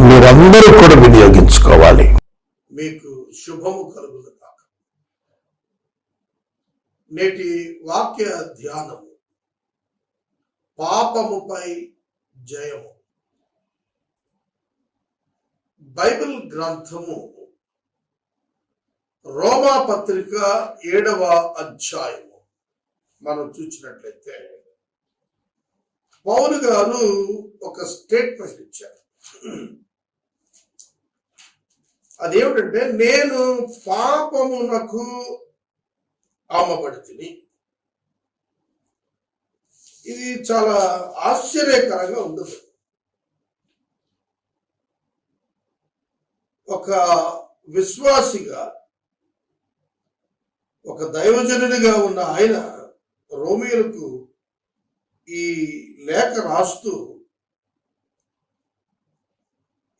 మీరందరూ కూడా వినియోగించుకోవాలి. మీకు శుభము కలుగును కాక నేటి వాక్య ధ్యానము. పాపముపై జయము. బైబిల్ గ్రంథము రోమా పత్రిక ఏడవ అధ్యాయము. మనం చూసినట్లయితే పౌలు గారు ఒక స్టేట్మెంట్ ఇచ్చారు. అదేమిటంటే నేను పాపమునకు అమ్మబడితిని ఇది చాలా ఆశ్చర్యకరంగా ఉండదు ఒక విశ్వాసిగా ఒక దైవజనుడిగా ఉన్న ఆయన రోమిలకు ఈ లేఖ రాస్తూ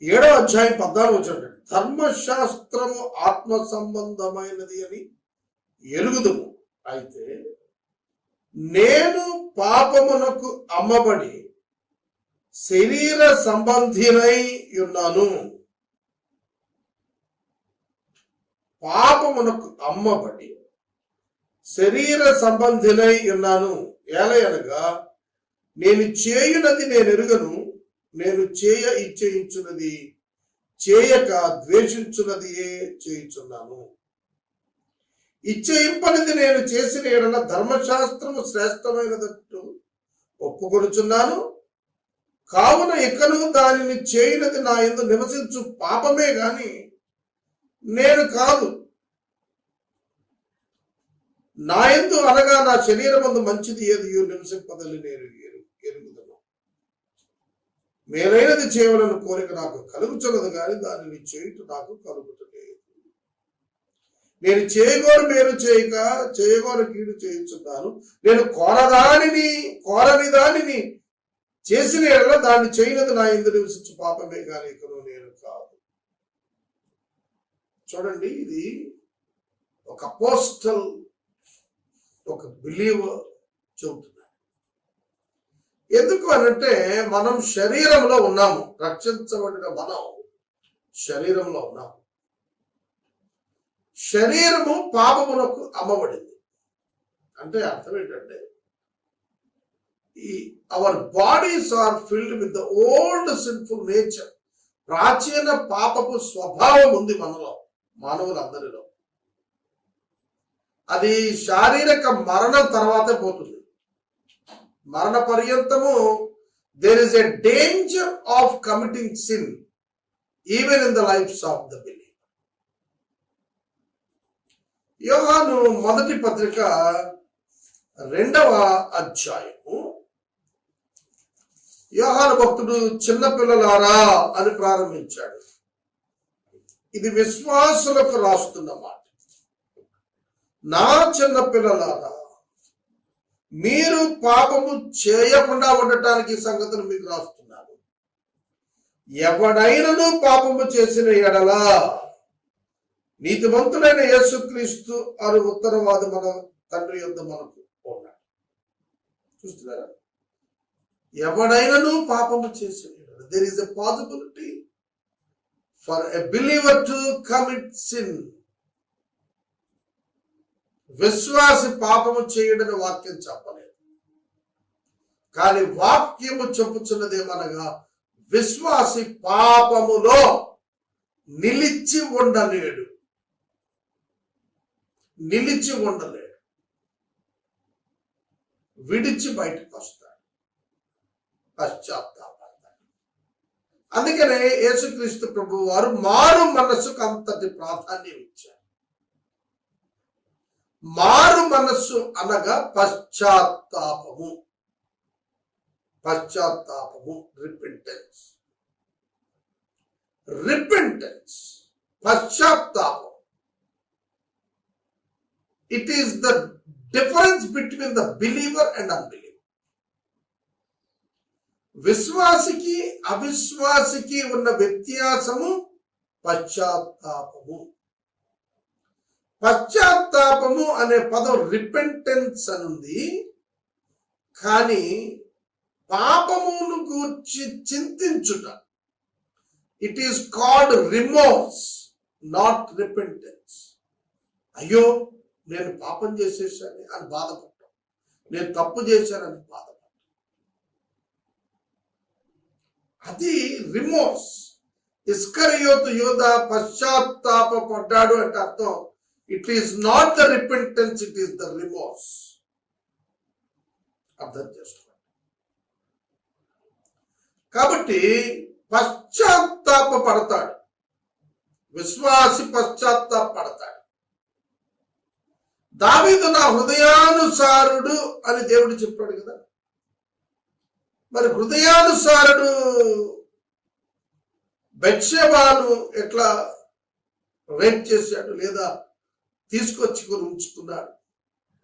ఏడో అధ్యాయం పద్నాలుగు వచ్చాడు ధర్మశాస్త్రము ఆత్మ సంబంధమైనది అని ఎరుగుదము. అయితే నేను పాపమునకు అమ్మబడి శరీర సంబంధినై ఉన్నాను. పాపమునకు అమ్మబడి శరీర సంబంధినై ఉన్నాను. ఏలయనగా నేను చేయునది నేను ఎరుగను నేను చేయ ఇచ్చేయించున్నది చేయక ద్వేషించున్నదియే చేయించున్నాను. ఇచ్చేయింపనిది నేను చేసిన ఏడన ధర్మశాస్త్రము శ్రేష్టమైనదట్టు ఒప్పుకొనుచున్నాను. కావున ఇకను దానిని చేయనది నా ఎందు నివసించు పాపమే గాని నేను కాదు. నా ఎందు అనగా నా శరీరం మంచిది ఏది? నివసింపదని నేను ఎరు- మేలైనది చేయవలన కోరిక నాకు కలుగుచున్నది కానీ దానిని చేయుట నాకు కలుగుటలేదు. నేను చేయగోరు మేలు చేయక చేయగోరు కీడు చేయించున్నాను. నేను కోరదానిని కోరని దానిని చేసిన ఎడల దాన్ని చేయనది నా ఇందు నివసించు పాపమే కానీ ఇకను నేను కాదు. చూడండి ఇది ఒక పోస్టల్ ఒక బిలీవర్ చెబుతుంది. ఎందుకు అనంటే మనం శరీరంలో ఉన్నాము. రక్షించబడిన మనం శరీరంలో ఉన్నాము. శరీరము పాపమునకు అమ్మబడింది. అంటే అర్థం ఏంటంటే ఈ our bodies are filled with the old sinful nature ప్రాచీన పాపపు స్వభావం ఉంది మనలో మానవులందరిలో. అది శారీరక మరణం తర్వాతే పోతుంది. మరణ పర్యంతము there is a danger of committing sin even in the lives of the believe యోహాను మొదటి పత్రిక రెండవ అధ్యాయము. యోహాను భక్తుడు చిన్నపిల్లలారా అని ప్రారంభించాడు. ఇది విశ్వాసులకు రాస్తున్న మాట. నా చిన్న పిల్లలారా మీరు పాపము చేయకుండా ఉండటానికి సంగతులు మీకు రాస్తున్నాను ఎవడైనను పాపము చేసిన ఎడల నీతిమంతుడైన యేసుక్రీస్తు అని ఉత్తరవాది మన తండ్రి యొద్ మనకు ఉన్నాడు. చూస్తున్నారా? ఎవడైనను పాపము ఎడల. There is a possibility for a believer to commit sin విశ్వాసి పాపము చేయడని వాక్యం చెప్పలేదు. కానీ వాక్యము చెప్పుచున్నదేమనగా విశ్వాసి పాపములో నిలిచి ఉండలేడు. నిలిచి ఉండలేడు. విడిచి బయటకు వస్తాడు. పశ్చాత్తాపడతాడు అందుకనే యేసుక్రీస్తు ప్రభు వారు మారు మనసుకు అంతటి ప్రాధాన్యం ఇచ్చారు. మారు మనస్సు అనగా పశ్చాత్తాపము. పశ్చాత్తాపము రిపెంటెన్స్ రిపెంటెన్స్ పశ్చాత్తాపం. It is the difference between the believer and unbeliever విశ్వాసికి అవిశ్వాసికి ఉన్న వ్యత్యాసము పశ్చాత్తాపము. పశ్చాత్తాపము అనే పదం రిపెంటెన్స్ అనుంది కానీ పాపమును గూర్చి చింతించుట. It is called remorse not repentance అయ్యో నేను పాపం చేసేసాను అని బాధపడ్డాం నేను తప్పు చేశానని బాధపడ్డాం అది రిమోర్స్ ఇస్కరియోతు యోధ పశ్చాత్తాపడ్డాడు అంటే అర్థం it is not the repentance it is the remorse అర్థం చేసుకోండి కాబట్టి పశ్చాత్తాప పడతాడు విశ్వాసి పశ్చాత్తాప పడతాడు దావీదు నా హృదయానుసారుడు అని దేవుడు చెప్పాడు కదా. మరి హృదయానుసారుడు బెత్షెబాను ఎట్లా రేట్ చేశాడు లేదా తీసుకొచ్చి కొని ఉంచుకున్నాడు.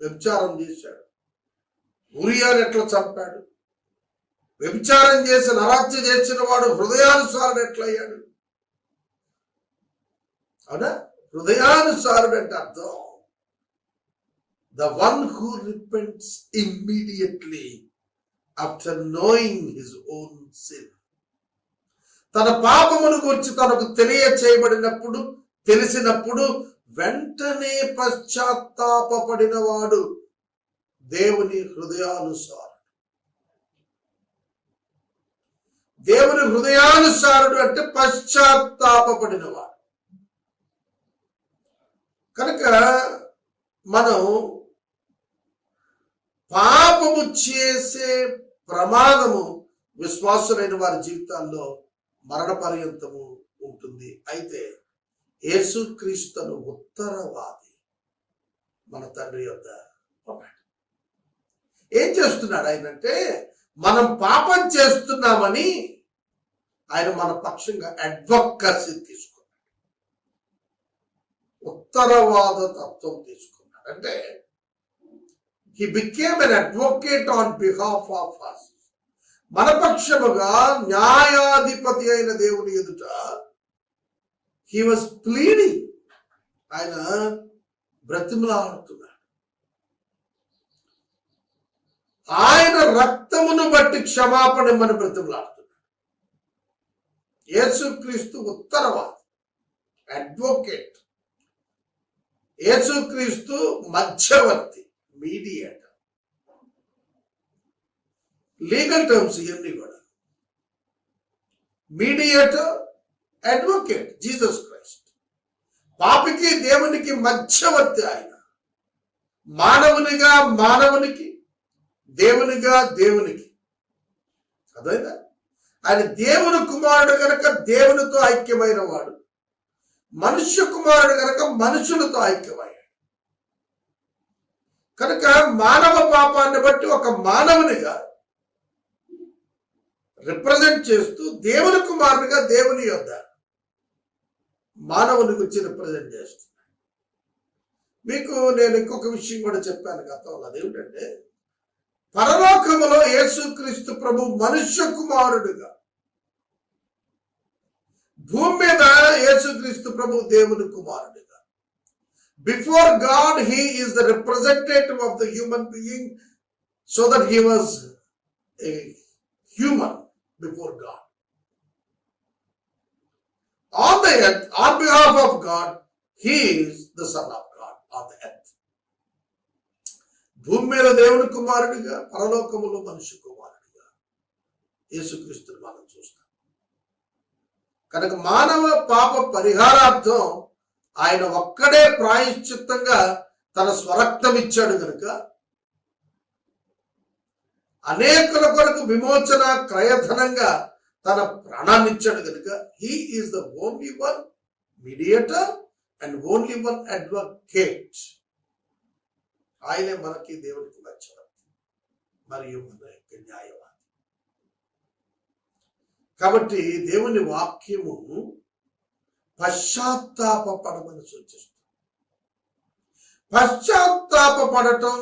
వ్యభిచారం చేశాడు. ఉరియాని ఎట్లా చంపాడు? వ్యభిచారం చేసి నరాత్య చేసిన వాడు హృదయానుసారుడు ఎట్లయ్యాడు? అవునా? హృదయానుసారుడు అంటే అర్థం. The one who repents immediately after knowing his own sin తన పాపమును గురించి తనకు తెలియచేయబడినప్పుడు తెలిసినప్పుడు వెంటనే పశ్చాత్తాపడిన వాడు దేవుని హృదయానుసారుడు. దేవుని హృదయానుసారుడు అంటే పశ్చాత్తాపడినవాడు కనుక మనం పాపము చేసే ప్రమాదము విశ్వాసులైన వారి జీవితాల్లో మరణ పర్యంతము ఉంటుంది. అయితే యేసుక్రీస్తును ఉత్తరవాది మన తండ్రి యొక్క ఉన్నాడు. ఏం చేస్తున్నాడు ఆయన అంటే మనం పాపం చేస్తున్నామని ఆయన మన పక్షంగా అడ్వకసీ తీసుకున్నాడు. ఉత్తరవాద తత్వం తీసుకున్నాడు. అంటే he became an advocate on behalf of us మన పక్షముగా న్యాయాధిపతి అయిన దేవుని ఎదుట హీ వాజ్ ప్లీడింగ్ ఆయన బ్రతిమలాడుతున్నాడు. ఆయన రక్తమును బట్టి క్షమాపణ మన బ్రతిమలాడుతున్నాడు. యేసుక్రీస్తు ఉత్తరవాది అడ్వొకేట్. యేసుక్రీస్తు మధ్యవర్తి మీడియేటర్. లీగల్ టర్మ్స్ ఇవన్నీ కూడా. మీడియేటర్ అడ్వకేట్ జీసస్ క్రైస్ట్ పాపికి దేవునికి మధ్యవర్తి ఆయన. మానవునిగా మానవునికి దేవునిగా దేవునికి. అదైనా ఆయన దేవుని కుమారుడు గనక దేవునితో ఐక్యమైన వాడు మనుష్య కుమారుడు గనక మనుషులతో ఐక్యమయ్యాడు. కనుక మానవ పాపాన్ని బట్టి ఒక మానవునిగా రిప్రజెంట్ చేస్తూ దేవుని కుమారునిగా దేవుని యొద్ద మానవుని గురించి రిప్రజెంట్ చేస్తున్నాడు మీకు నేను ఇంకొక విషయం కూడా చెప్పాను గతంలో. అదేమిటంటే పరలోకములో యేసుక్రీస్తు ప్రభు మనుష్య కుమారుడుగా భూమి మీద యేసుక్రీస్తు ప్రభు దేవుని కుమారుడుగా. Before God he is the representative of the human being so that he was human before God On the earth, on behalf of God, he is the Son of God on the earth. భూమి మీద దేవుని కుమారుడిగా పరలోకములో మనిషి కుమారుడిగా యేసుక్రీస్తుని మనం చూస్తాం కనుక మానవ పాప పరిహారార్థం ఆయన ఒక్కడే ప్రాయశ్చిత్తంగా తన స్వరక్తం ఇచ్చాడు కనుక అనేకుల కొరకు విమోచన క్రయధనంగా తన ప్రాణాన్ని ఇచ్చాడు కనుక he is the only one mediator and only one advocate ఆయనే మనకి దేవునికి మధ్యవర్తి మరియు మన యొక్క న్యాయవాది. కాబట్టి దేవుని వాక్యము పశ్చాత్తాపడమని సూచిస్తుంది. పశ్చాత్తాపడటం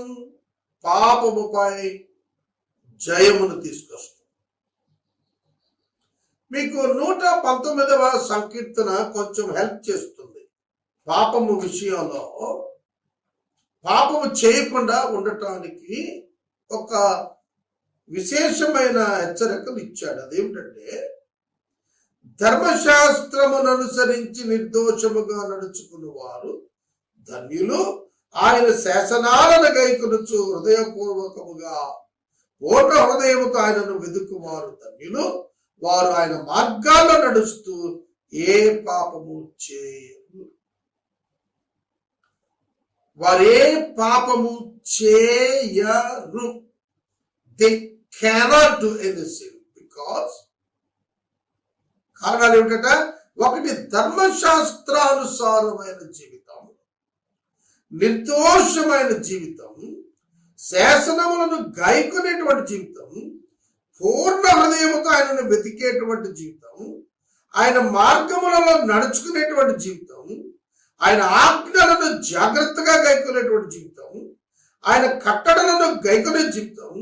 పాపముపై జయమును తీసుకొస్తుంది. మీకు నూట పంతొమ్మిదవ సంకీర్తన కొంచెం హెల్ప్ చేస్తుంది. పాపము విషయంలో పాపము చేయకుండా ఉండటానికి ఒక విశేషమైన హెచ్చరికలు ఇచ్చాడు. అదేమిటంటే ధర్మశాస్త్రమును అనుసరించి నిర్దోషముగా నడుచుకున్న వారు ధన్యులు. ఆయన శాసనాలను గైకునుచు హృదయపూర్వకముగా పూర్ణ హృదయముతో ఆయనను వెదుకువారు ధన్యులు. వారు ఆయన మార్గాల్లో నడుస్తూ ఏ పాపము చేయరు. వారు ఏ పాపము చేయరు. They cannot do anything because కారణాలు ఏమిటంటే ఒకటి ధర్మశాస్త్రానుసారమైన జీవితం నిర్దోషమైన జీవితం శాసనములను గాయకునేటువంటి జీవితం పూర్ణ హృదయముతో ఆయనను వెతికేటువంటి జీవితం ఆయన మార్గములలో నడుచుకునేటువంటి జీవితం ఆయన ఆజ్ఞలను జాగ్రత్తగా గైకునేటువంటి జీవితం ఆయన కట్టడలను గైకొనే జీవితం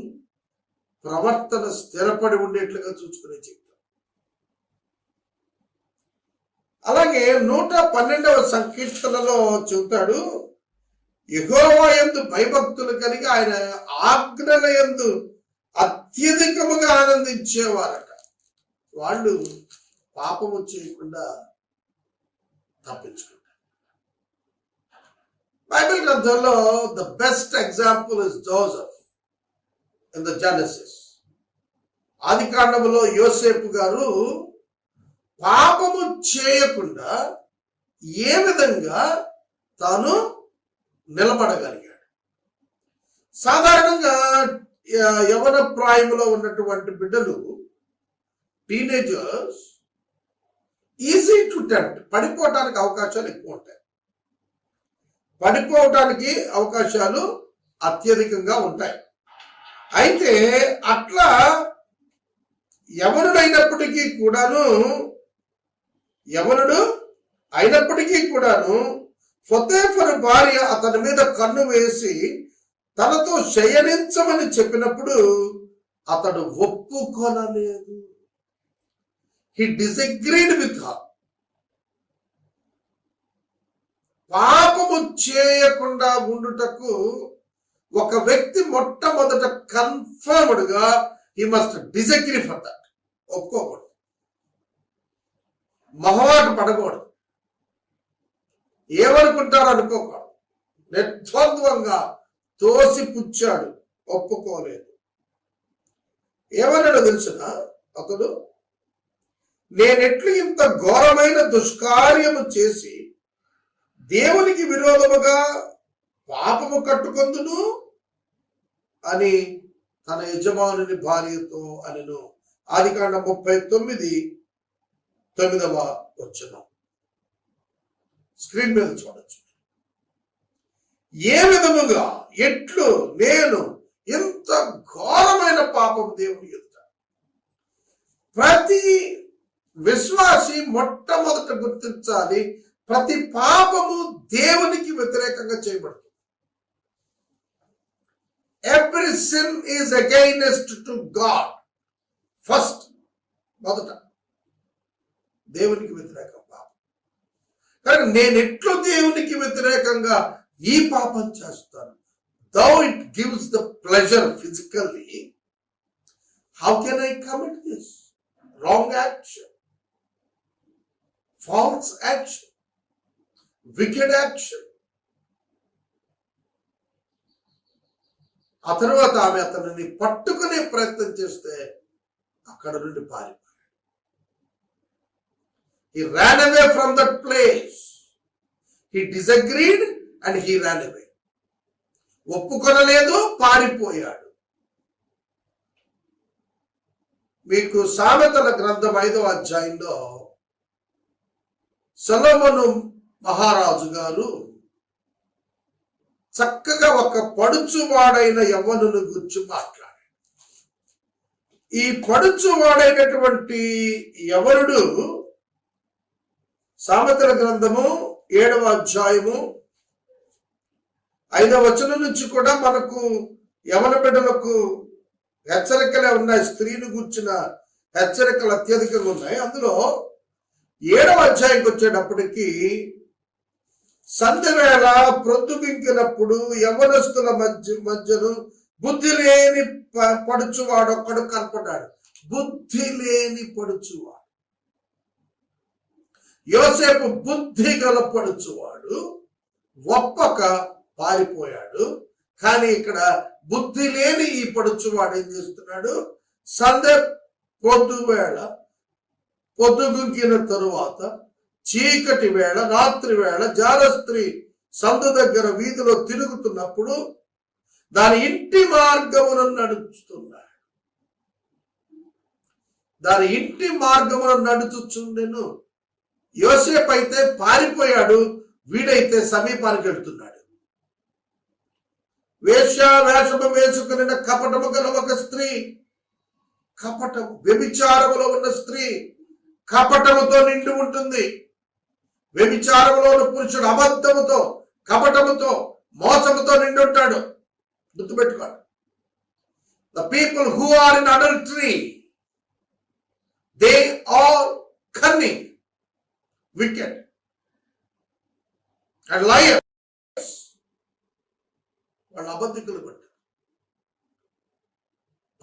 ప్రవర్తన స్థిరపడి ఉండేట్లుగా చూసుకునే జీవితం. అలాగే నూట పన్నెండవ సంకీర్తనలో చెబుతాడు ఎగోవా ఎందు భయభక్తులు కలిగి ఆయన ఆజ్ఞల ఎందు అత్యధికముగా ఆనందించేవారట. వాళ్ళు పాపము చేయకుండా తప్పించుకుంటారు. బైబిల్ గ్రంథంలో the best example is Joseph in the Genesis. ఆది కాండములో యోసేపు గారు పాపము చేయకుండా ఏ విధంగా తాను నిలబడగలిగాడు. సాధారణంగా యవన ప్రాయంలో ఉన్నటువంటి బిడ్డలు టీనేజర్స్ ఈజీ టు టెంప్ట్ పడిపోవటానికి అవకాశాలు ఎక్కువ ఉంటాయి. పడిపోవటానికి అవకాశాలు అత్యధికంగా ఉంటాయి. అయితే అట్లా ఎవరుడైనప్పటికీ కూడాను ఎవరుడు అయినప్పటికీ కూడాను ఫతేఫర్ భార్య అతని మీద కన్ను వేసి తనతో శయనించమని చెప్పినప్పుడు అతడు ఒప్పుకొనలేదు. హీ డిసగ్రీడ్ విత్ హర్ పాపము చేయకుండా ఉండుటకు ఒక వ్యక్తి మొట్టమొదట కన్ఫర్మ్డ్గా he must disagree for that ఒప్పుకోకూడదు. మొహమాట పడకూడదు. ఏమనుకుంటారు అనుకోకూడదు. నిర్ద్వంద్వంగా తోసి పుచ్చాడు. ఒప్పుకోలేదు. ఏమన్నాడు తెలుసిన? అతడు నేనెట్లు ఇంత ఘోరమైన దుష్కార్యము చేసి దేవునికి విరోధముగా పాపము కట్టుకొందును అని తన యజమానుని భార్యతో అనను. ఆది కాండ ముప్పై తొమ్మిది తొమ్మిదవ వచ్చిన స్క్రీన్ మీద చూడొచ్చు. ఏ విధముగా ఎట్లు నేను ఎంత ఘోరమైన పాపం దేవుని ఎదుట. ప్రతి విశ్వాసి మొట్టమొదట గుర్తించాలి ప్రతి పాపము దేవునికి వ్యతిరేకంగా చేయబడుతుంది. Every sin is against to God first మొదట దేవునికి వ్యతిరేకం పాపం. కానీ నేను ఎట్లు దేవునికి వ్యతిరేకంగా ఈ పాపం చేస్తాను. Though it gives the pleasure physically how can I commit this wrong action false action wicked action ఆ తర్వాత ఆమె అతనిని పట్టుకునే ప్రయత్నం చేస్తే అక్కడ నుండి పారిపోయాడు. He ran away from that place he disagreed and he ran away ఒప్పుకొనలేదు పారిపోయాడు. మీకు సామెతల గ్రంథం ఐదవ అధ్యాయంలో సొలొమోను మహారాజు గారు చక్కగా ఒక పడుచువాడైన యవ్వనుని గురించి మాట్లాడాడు ఈ పడుచువాడైనటువంటి యవనుడు సామెతల గ్రంథము ఏడవ అధ్యాయము ఐదవ వచనం నుంచి కూడా మనకు యవన బిడ్డలకు హెచ్చరికలే ఉన్నాయి స్త్రీని కూర్చున్న హెచ్చరికలు అత్యధికంగా ఉన్నాయి. అందులో ఏడవ అధ్యాయంకి వచ్చేటప్పటికి సంధ్య వేళ ప్రొద్దుబింకినప్పుడు యవనస్తుల మధ్య మధ్యను బుద్ధి లేని పడుచువాడు ఒక్కడు కనపడ్డాడు. బుద్ధి లేని పడుచువాడు. యోసేపు బుద్ధి గల పడుచువాడు. ఒప్పక పారిపోయాడు. కానీ ఇక్కడ బుద్ధి లేని ఈ పడుచువాడు ఏం చేస్తున్నాడు? సంధ్య పొద్దు వేళ పొద్దుగుంకిన తరువాత చీకటి వేళ రాత్రి వేళ జారస్త్రీ సందు దగ్గర వీధిలో తిరుగుతున్నప్పుడు దాని ఇంటి మార్గమును నడుచుతున్నాడు దాని ఇంటి మార్గమును నడుచుచుండెను. యోసేపు అయితే పారిపోయాడు వీడైతే సమీపానికి వెళ్తున్నాడు. వేష వేసుకుని కపటము గల ఒక స్త్రీ కపట వ్యభిచారములో ఉన్న స్త్రీ కపటముతో నిండి ఉంటుంది. వ్యభిచారములో ఉన్న పురుషుడు అబద్ధముతో కపటముతో మోసముతో నిండి ఉంటాడు. గుర్తుపెట్టుకోండి. The people who are in adultery they are cunning wicked and liar వాళ్ళు అబద్ధికులు పట్టారు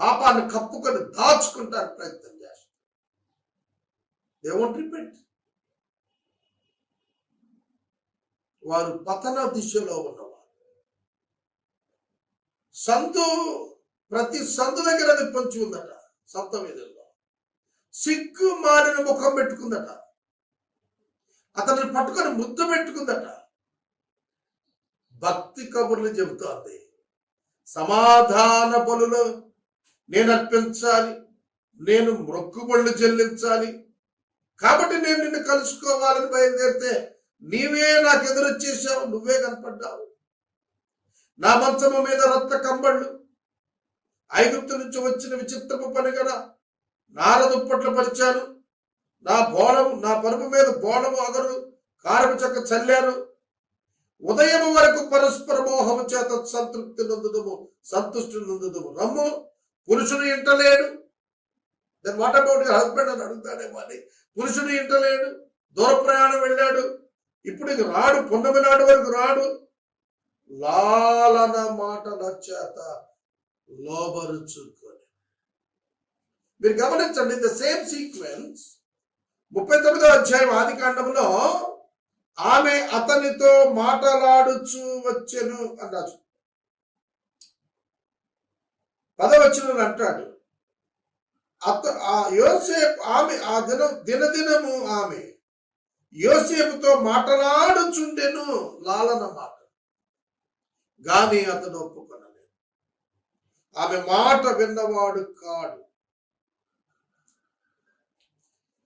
పాపాన్ని కప్పుకొని దాచుకుంటారు ప్రయత్నం చేస్తారు. దే రిపెంట్ వారు పతన దిశలో ఉన్నవారు. సంతు ప్రతి సందు దగ్గర అది పొంచి ఉందట సంత వీధుల్లో సిగ్గు మారిన ముఖం పెట్టుకుందట. అతన్ని పట్టుకొని ముద్దు పెట్టుకుందట. భక్తి కబుర్లు చెబుతోంది. సమాధాన బలులు నేను అర్పించాలి నేను మొక్కుబళ్ళు చెల్లించాలి. కాబట్టి నేను నిన్ను కలుసుకోవాలని బయలుదేరితే నీవే నాకు ఎదురొచ్చేసావు నువ్వే కనపడ్డావు. నా మంచము మీద రక్త కంబళ్ళు ఐగుప్తు నుంచి వచ్చిన విచిత్రపు పని కదా నార దుప్పట్లు పరిచాను. నా బోణము నా పరుపు మీద బోణము అగరు కారపు చెక్క చల్లాను. ఉదయం వరకు పరస్పర మోహము చేత సంతృప్తి నందుదము సంతుష్టి నందుదము. రమ్ము పురుషుడు ఇంటలేడు. దెన్ వాట్ అబౌట్ హస్బెండ్ అని అడుగుతాడేమో అని పురుషుడు ఇంటలేడు దూర ప్రయాణం వెళ్ళాడు. ఇప్పుడు ఇది రాడు పున్నమి నాడు వరకు రాడు. లాలన మాటల చేత లోబరుచుకొని. మీరు గమనించండి ద సేమ్ సీక్వెన్స్ ముప్పై తొమ్మిదో అధ్యాయం ఆది కాండంలో ఆమె అతనితో మాట్లాడుచు వచ్చెను అన్నారు పదవచ్చును అంటాడు అత ఆ యోసేపు ఆమె ఆ దినం దినదినము ఆమె యోసేపుతో మాట్లాడుచుండెను లాలన మాట. గాని అతను ఒప్పుకొనలేదు. ఆమె మాట విన్నవాడు కాడు.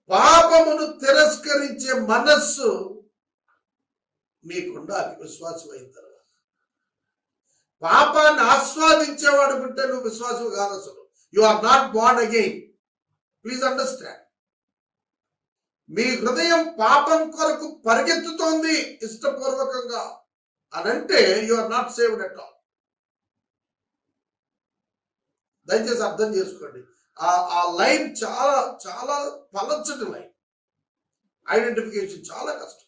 పాపమును తిరస్కరించే మనస్సు నీకుండాలి విశ్వాసం అయిన తర్వాత. పాపాన్ని ఆస్వాదించేవాడు ఉంటే నువ్వు విశ్వాసం కాదు అసలు. యు ఆర్ నాట్ బాండ్ అగైన్ ప్లీజ్ అండర్స్టాండ్ మీ హృదయం పాపం కొరకు పరిగెత్తుతోంది ఇష్టపూర్వకంగా. అని అంటే you are not saved at all దయచేసి అర్థం చేసుకోండి. ఆ ఆ లైన్ చాలా చాలా పలచటి లైన్. ఐడెంటిఫికేషన్ చాలా కష్టం.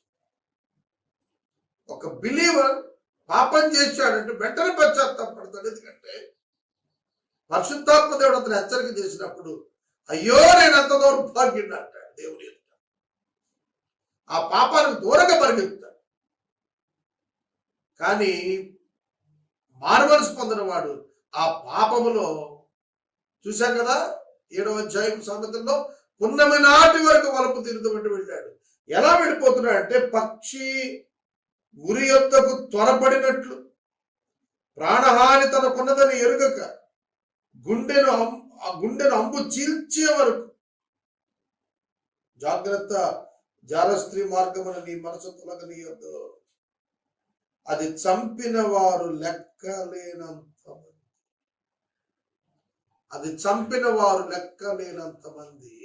ఒక బిలీవర్ పాపం చేశాడంటే వెంటనే పశ్చాత్తాపడతాడు ఎందుకంటే పరిశుద్ధాత్మ దేవుడు అతను హెచ్చరిక చేసినప్పుడు అయ్యో నేను ఎంత దౌర్భాగ్యం అంటాడు దేవుడు ఆ పాపానికి దూరంగా పరిగెత్తాడు కానీ మానవలసి పొందిన వాడు ఆ పాపములో చూశాం కదా ఏడవ అధ్యాయం సామెతల్లో పున్నమి నాటి వరకు వలపు తీరుతూ వెళ్ళాడు. ఎలా వెళ్ళిపోతున్నాడు అంటే పక్షి గురి యొద్దకు త్వరపడినట్లు. ప్రాణహాని తనకున్నదని ఎరుగక గుండెను ఆ గుండెను అంబు చీల్చే వరకు. జాగ్రత్త జారస్త్రీ మార్గమున నీ మనసు తొలగనీయొద్దు. అది చంపిన వారు లెక్కలేనంత మంది అది చంపిన వారు లెక్కలేనంత మంది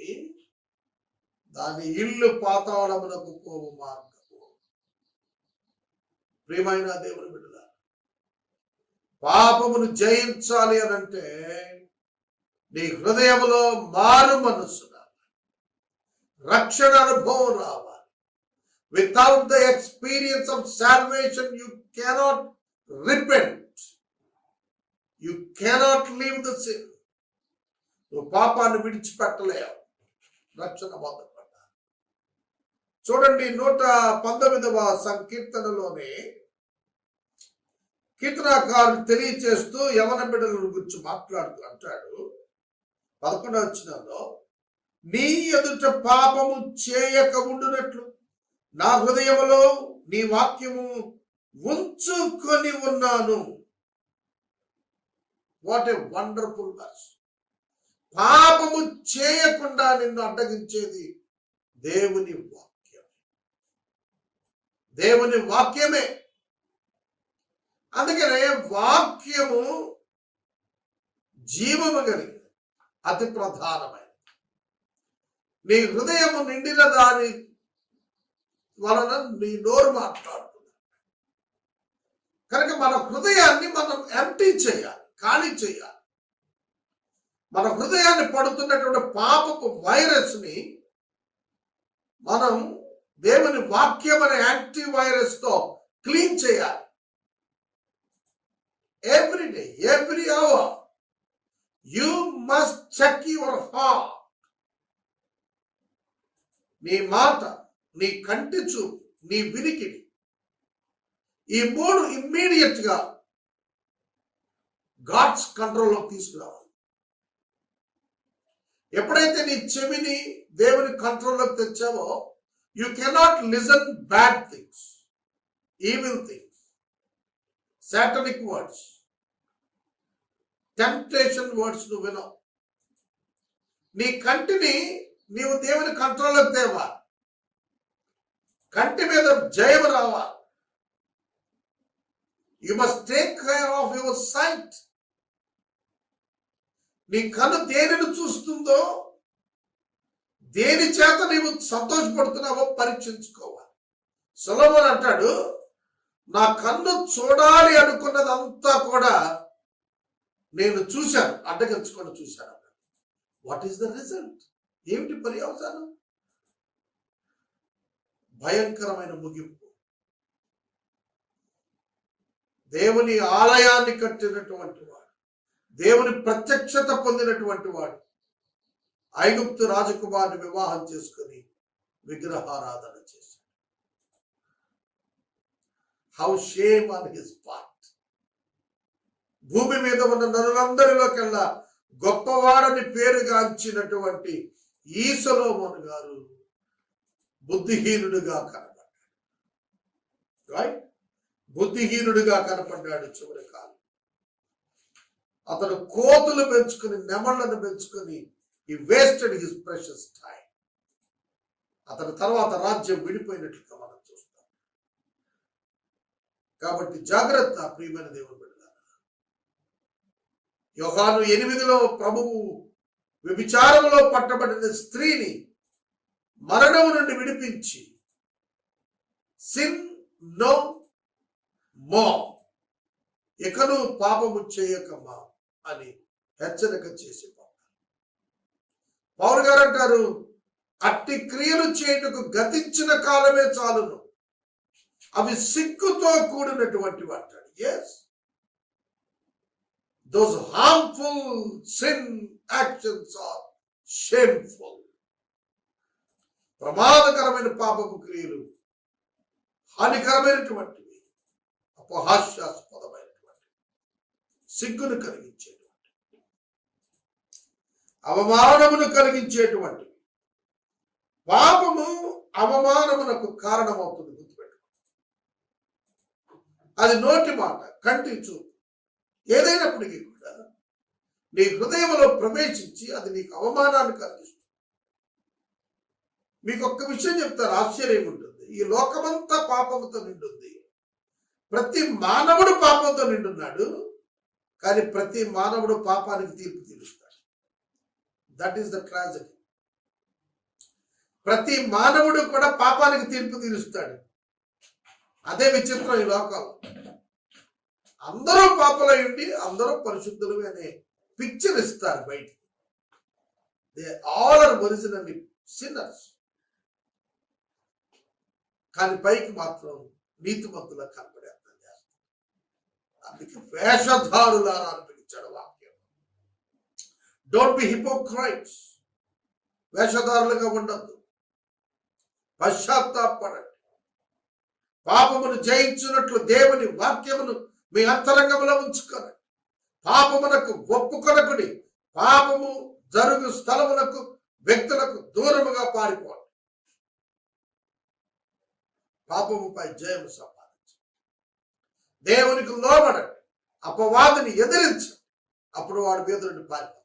దాని ఇల్లు పాతాళమునకు పోవు మార్గం. ప్రియమైన దేవుని బిడ్డల పాపమును జయించాలి అని అంటే నీ హృదయంలో మారు మనస్సు రావాలి. రక్షణ అనుభవం రావాలి. Without the experience of salvation you cannot repent you cannot leave the sin నువ్వు పాపాన్ని విడిచిపెట్టలేవు. రక్షణ పొందకుండా చూడండి నూట పంతొమ్మిదవ సంకీర్తనలోనే కీర్తనాకారుడు తెలియచేస్తూ యవన బిడ్డల గురించి మాట్లాడుతూ అంటాడు. పదకొండవ వచ్చినంలో నీ ఎదుట పాపము చేయక ఉండునట్లు నా హృదయములో నీ వాక్యము ఉంచుకొని ఉన్నాను. వాట్ ఏ వండర్ఫుల్ వర్స్ పాపము చేయకుండా నిన్ను అడ్డగించేది దేవుని వాక్యం. దేవుని వాక్యమే. అందుకనే వాక్యము జీవము కలిగి అతి ప్రధానమైనది. నీ హృదయము నిండిన దాని వలన నీ నోరు మాట్లాడుతుంది. కనుక మన హృదయాన్ని మనం ఎంటీ చేయాలి ఖాళీ చేయాలి. మన హృదయాన్ని పడుతున్నటువంటి పాపపు వైరస్ని మనం దేవుని వాక్యం అనే యాంటీ వైరస్తో క్లీన్ చేయాలి. Every day every hour you must check your heart నీ మాట నీ కంటి చూపు నీ వినికిడి. ఈ మూడు ఇమ్మీడియట్గా గాడ్స్ కంట్రోల్లో తీసుకురావాలి. ఎప్పుడైతే నీ చెవిని దేవుని కంట్రోల్లోకి తెచ్చావో you cannot listen bad things evil things satanic words temptation words నువ్వు వినవు. నీ కంటిని నీవు దేవుని కంట్రోల్లోకి తేవా కంటి మీద జయం రావా you must take care of your sight నీ కన్ను దేనిని చూస్తుందో దేని చేత నీవు సంతోషపడుతున్నావో పరీక్షించుకోవాలి. సులభం అంటాడు నా కన్ను చూడాలి అనుకున్నదంతా కూడా నేను చూశాను అడ్డగించుకొని చూశాను వాట్ ఈస్ ద రిజల్ట్ ఏమిటి పర్యవసానం? భయంకరమైన ముగింపు. దేవుని ఆలయాన్ని కట్టినటువంటి వాడు దేవుని ప్రత్యక్షత పొందినటువంటి వాడు ఐగుప్తు రాజకుమారుని వివాహం చేసుకుని విగ్రహారాధన చేశాడు. How shame on his part భూమి మీద ఉన్న నరులందరిలోకెల్లా గొప్పవాడని పేరుగాంచినటువంటి ఈ గారు బుద్ధిహీనుడుగా కనపడ్డాడు. రైట్ బుద్ధిహీనుడిగా కనపడ్డాడు చివరి కాలం. అతను కోతులు పెంచుకుని నెమళ్ళను పెంచుకుని ఈ వేస్టెడ్ హిస్ ప్రెషస్ టైం అతని తర్వాత రాజ్యం విడిపోయినట్లుగా మనం చూస్తాం. కాబట్టి జాగ్రత్త ప్రియమైన దేవుడు బిడ్డలారా. యోగాను ఎనిమిదిలో ప్రభువు వ్యభిచారంలో పట్టబడిన స్త్రీని మరణం నుండి విడిపించి సిన్ నో మో ఇకను పాపము చేయకమా? అని హెచ్చరిక చేసి పౌరు గారు అంటారు అట్టి క్రియలు చేయుటకు గతించిన కాలమే చాలును. అవి సిగ్గుతో కూడినటువంటి అంటాడు yes those harmful sin actions are shameful ప్రమాదకరమైన పాపపు క్రియలు హానికరమైనటువంటివి అపహాస్యాస్పదమైనటువంటివి సిగ్గును కలిగించేటువంటి అవమానమును కలిగించేటువంటి. పాపము అవమానమునకు కారణమవుతుంది గుర్తుపెట్టు అది నోటి మాట కంటి చూపు. ఏదైనప్పటికీ కూడా నీ హృదయంలో ప్రవేశించి అది నీకు అవమానాన్ని కలిగిస్తుంది. మీకు ఒక్క విషయం చెప్తారు ఆశ్చర్యం ఉంటుంది. ఈ లోకమంతా పాపంతో నిండుంది. ప్రతి మానవుడు పాపంతో నిండున్నాడు. కానీ ప్రతి మానవుడు పాపానికి తీర్పు తీరుస్తాడు. దట్ ఈస్ ద ట్రాజడీ ప్రతి మానవుడు కూడా పాపానికి తీర్పు తీరుస్తాడు. అదే విచిత్రం ఈ లోకంలో. అందరూ పాపలై ఉండి అందరూ పరిశుద్ధులు అనే పిక్చర్ ఇస్తారు బయటికి. They all are original sinners కానీ పైకి మాత్రం నీతిమంతులా కనపడే అర్థం చేస్తారు. అందుకే వేషధారులారా అనిపించాడు డోంట్ బి హిపోక్రైట్స్ వేషధారులుగా ఉండద్దు. పశ్చాత్తాపడండి పాపమును జయించినట్లు దేవుని వాక్యమును మీ అంతరంగంలో ఉంచుకోనండి పాపమునకు ఒప్పుకొనకుడి పాపము జరుగు స్థలములకు వ్యక్తులకు దూరముగా పారిపోండి. పాపముపై జయము సంపాదించు దేవునికి లోబడండి. అపవాదిని ఎదిరించండి. అప్పుడు వాడు మీద పారిపోతాడు.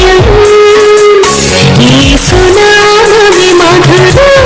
ఈ సునామని మధురా?